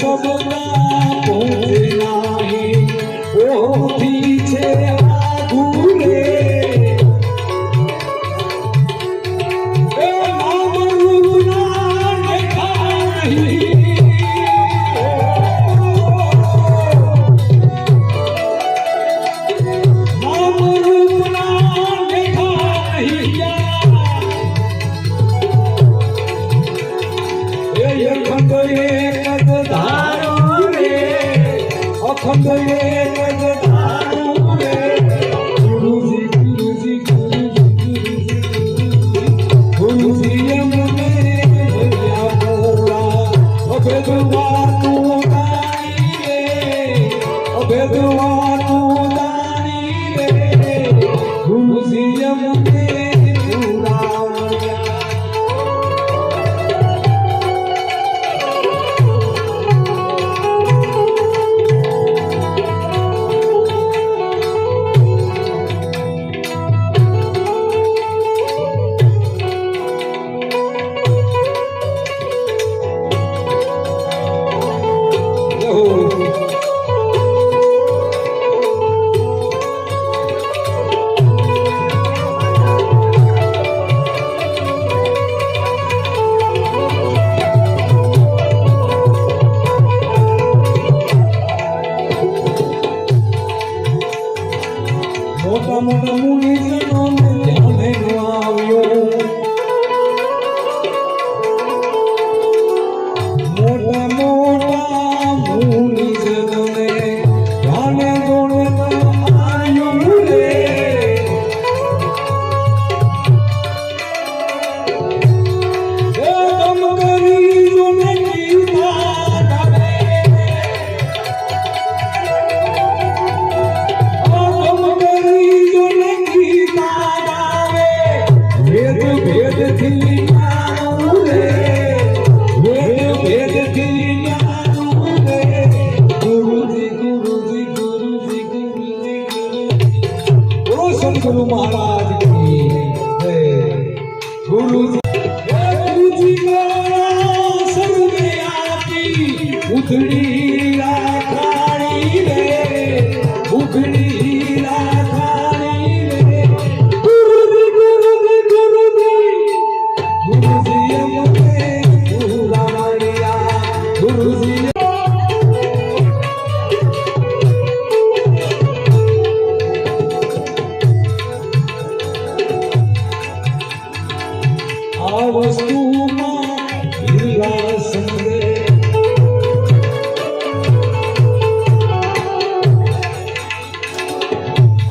সমতা পড়ে ও দিছে আগুনে ও মামরুনা নেখা acompanhei આ વસ્તુમાં વિલાસ રે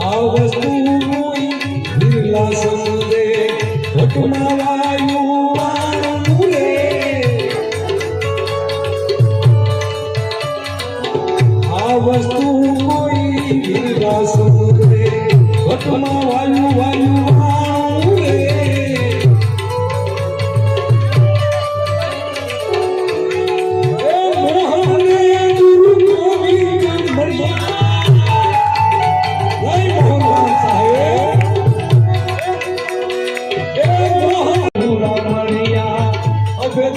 આ વસ્તુમાં વિલાસ રે હટમાં વાયુ વાળું રે આ વસ્તુ કોઈ વિલાસ રે હટમાં વાયુ વાયુ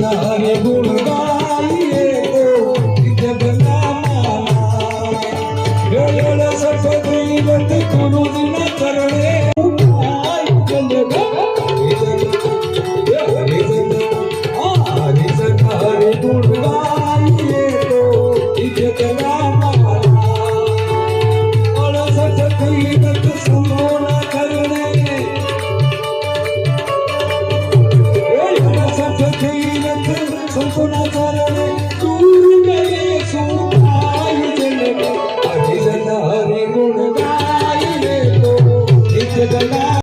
ना Tu me defunto